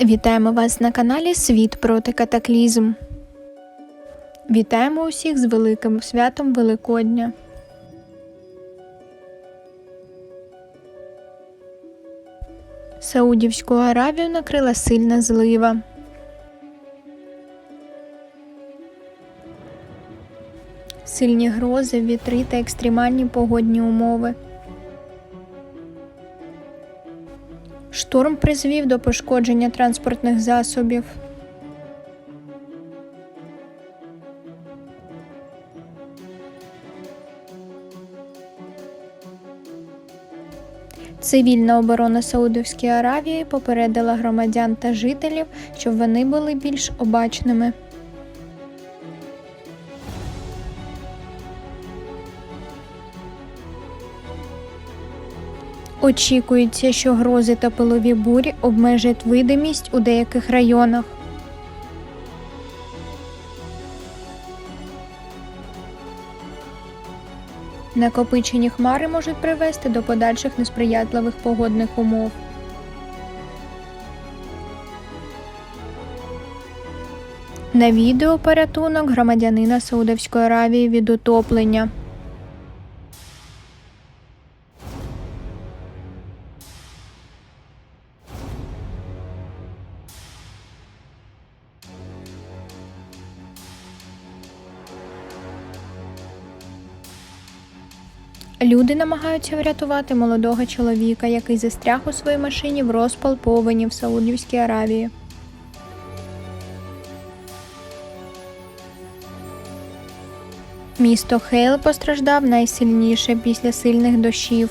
Вітаємо вас на каналі Світ проти катаклізм. Вітаємо усіх з великим святом Великодня. Саудівську Аравію накрила сильна злива. Сильні грози, вітри та екстремальні погодні умови. Шторм призвів до пошкодження транспортних засобів. Цивільна оборона Саудовської Аравії попередила громадян та жителів, щоб вони були більш обачними. Очікується, що грози та пилові бурі обмежать видимість у деяких районах. Накопичені хмари можуть привести до подальших несприятливих погодних умов. На відео порятунок громадянина Саудовської Аравії від утоплення. Люди намагаються врятувати молодого чоловіка, який застряг у своїй машині в розпал повені в Саудівській Аравії. Місто Хейл постраждав найсильніше після сильних дощів.